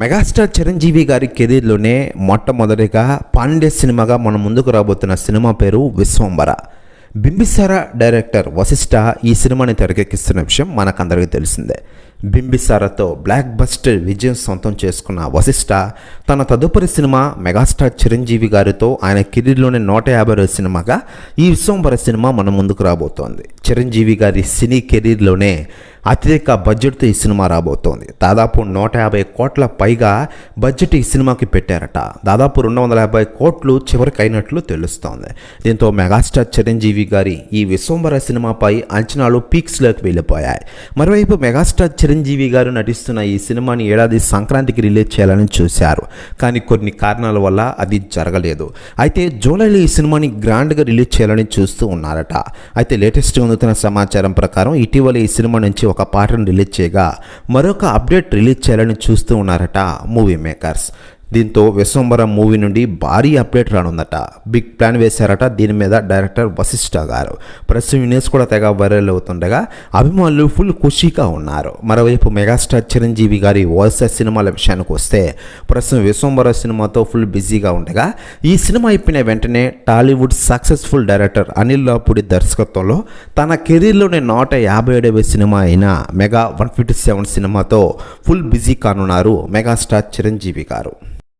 Megastar Chiranjeevi గారి కెరీర్లోనే మొట్టమొదటిగా పాండే సినిమాగా మన ముందుకు రాబోతున్న సినిమా పేరు విశ్వంబర. బింబిసార డైరెక్టర్ వశిష్ఠ ఈ సినిమాని తెరకెక్కిస్తున్న విషయం మనకందరికీ తెలిసిందే. బింబిసారతో బ్లాక్ బస్టర్ విజయం సొంతం చేసుకున్న వశిష్ఠ తన తదుపరి సినిమా మెగాస్టార్ చిరంజీవి గారితో ఆయన కెరీర్లోని నూట యాభై రోజు సినిమాగా ఈ విశ్వంబర సినిమా మన ముందుకు రాబోతోంది. చిరంజీవి గారి సినీ కెరీర్లోనే అత్యధిక బడ్జెట్తో ఈ సినిమా రాబోతోంది. దాదాపు నూట యాభై కోట్ల పైగా బడ్జెట్ ఈ సినిమాకి పెట్టారట. దాదాపు రెండు వందల యాభై కోట్లు చివరికి అయినట్లు తెలుస్తోంది. దీంతో మెగాస్టార్ చిరంజీవి గారి ఈ విశ్వంబర సినిమాపై అంచనాలు పీక్స్లోకి వెళ్ళిపోయాయి. మరోవైపు మెగాస్టార్ చిరంజీవి గారు నటిస్తున్న ఈ సినిమాని ఏడాది సంక్రాంతికి రిలీజ్ చేయాలని చూశారు. కానీ కొన్ని కారణాల వల్ల అది జరగలేదు. అయితే జూలైలో ఈ సినిమాని గ్రాండ్గా రిలీజ్ చేయాలని చూస్తూ ఉన్నారట. అయితే లేటెస్ట్గా అందుతున్న సమాచారం ప్రకారం ఇటీవల ఈ సినిమా నుంచి ఒక పాటను రిలీజ్ చేయగా మరొక అప్డేట్ రిలీజ్ చేయాలని చూస్తూ ఉన్నారట మూవీ మేకర్స్. దీంతో విశ్వంబర మూవీ నుండి భారీ అప్డేట్ రానుందట. బిగ్ ప్లాన్ వేశారట దీని మీద డైరెక్టర్ వశిష్ఠ గారు. ప్రస్తుతం న్యూస్ కూడా తెగ వైరల్ అవుతుండగా అభిమానులు ఫుల్ ఖుషీగా ఉన్నారు. మరోవైపు మెగాస్టార్ చిరంజీవి గారి వరుస సినిమాల విషయానికి వస్తే ప్రస్తుతం విశ్వంబర సినిమాతో ఫుల్ బిజీగా ఉండగా ఈ సినిమా అయిపోయిన వెంటనే టాలీవుడ్ సక్సెస్ఫుల్ డైరెక్టర్ అనిల్ లాపుడి దర్శకత్వంలో తన కెరీర్లోని నూట యాభై ఏడవ సినిమా అయిన మెగా వన్ ఫిఫ్టీ సెవెన్ సినిమాతో ఫుల్ బిజీ కానున్నారు మెగాస్టార్ చిరంజీవి గారు.